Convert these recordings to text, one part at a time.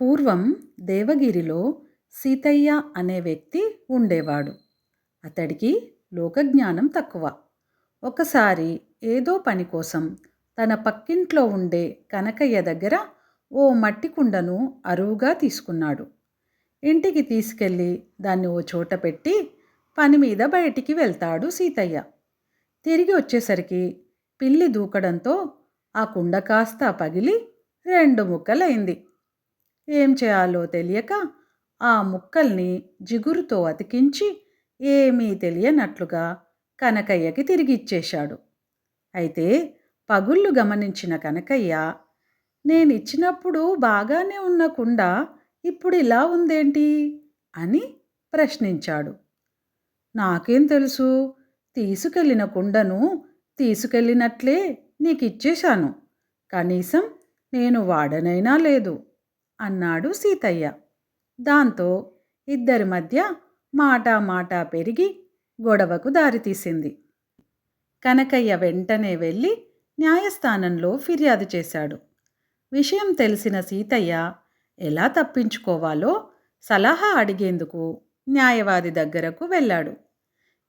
పూర్వం దేవగిరిలో సీతయ్య అనే వ్యక్తి ఉండేవాడు. అతడికి లోకజ్ఞానం తక్కువ. ఒకసారి ఏదో పని కోసం తన పక్కింట్లో ఉండే కనకయ్య దగ్గర ఓ మట్టి కుండను అరువుగా తీసుకున్నాడు. ఇంటికి తీసుకెళ్ళి దాన్ని ఓ చోట పెట్టి పని మీద బయటికి వెళ్తాడు సీతయ్య. తిరిగి వచ్చేసరికి పిల్లి దూకడంతో ఆ కుండ కాస్త పగిలి రెండు ముక్కలైంది. ఏం చేయాలో తెలియక ఆ ముక్కల్ని జిగురుతో అతికించి ఏమీ తెలియనట్లుగా కనకయ్యకి తిరిగిచ్చేశాడు. అయితే పగుళ్ళు గమనించిన కనకయ్య నేనిచ్చినప్పుడు బాగానే ఉన్న కుండ ఇప్పుడు ఇలా ఉందేంటి? అని ప్రశ్నించాడు. నాకేం తెలుసు తీసుకెళ్ళిన కుండను తీసుకెళ్ళినట్లే నీకు ఇచ్చేశాను కనీసం నేను వాడనైనా లేదు. అన్నాడు సీతయ్య. దాంతో ఇద్దరి మధ్య మాటా మాటా పెరిగి గొడవకు దారితీసింది. కనకయ్య వెంటనే వెళ్ళి న్యాయస్థానంలో ఫిర్యాదు చేశాడు. విషయం తెలిసిన సీతయ్య ఎలా తప్పించుకోవాలో సలహా అడిగేందుకు న్యాయవాది దగ్గరకు వెళ్ళాడు.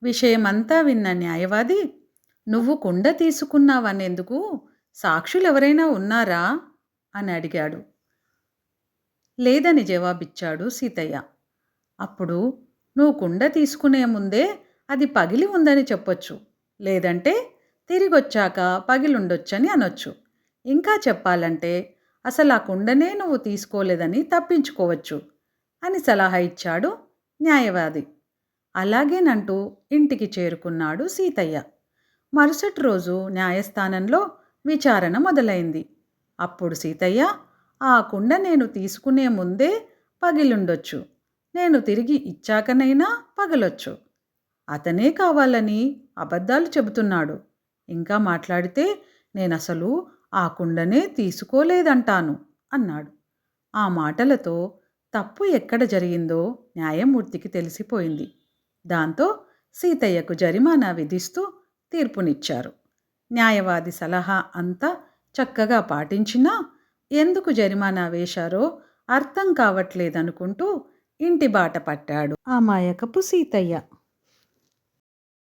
విషయమంతా విన్న న్యాయవాది నువ్వు కుండ తీసుకున్నావనేందుకు సాక్షులెవరైనా ఉన్నారా? అని అడిగాడు. లేదని జవాబిచ్చాడు సీతయ్య. అప్పుడు నువ్వు కుండ తీసుకునే ముందే అది పగిలి ఉందని చెప్పొచ్చు. లేదంటే తిరిగొచ్చాక పగిలుండొచ్చని అనొచ్చు. ఇంకా చెప్పాలంటే అసలు ఆ కుండనే నువ్వు తీసుకోలేదని తప్పించుకోవచ్చు అని సలహా ఇచ్చాడు న్యాయవాది. అలాగేనంటూ ఇంటికి చేరుకున్నాడు సీతయ్య. మరుసటి రోజు న్యాయస్థానంలో విచారణ మొదలైంది. అప్పుడు సీతయ్య ఆ కుండ నేను తీసుకునే ముందే పగిలుండొచ్చు. నేను తిరిగి ఇచ్చాకనైనా పగలొచ్చు. అతనే కావాలని అబద్ధాలు చెబుతున్నాడు. ఇంకా మాట్లాడితే నేనసలు ఆ కుండనే తీసుకోలేదంటాను అన్నాడు. ఆ మాటలతో తప్పు ఎక్కడ జరిగిందో న్యాయమూర్తికి తెలిసిపోయింది. దాంతో సీతయ్యకు జరిమానా విధిస్తూ తీర్పునిచ్చారు. న్యాయవాది సలహా అంతా చక్కగా పాటించినా ఎందుకు జరిమానా వేశారో అర్థం కావట్లేదనుకుంటూ ఇంటి బాట పట్టాడు. ఆ మాయకపు సీతయ్య.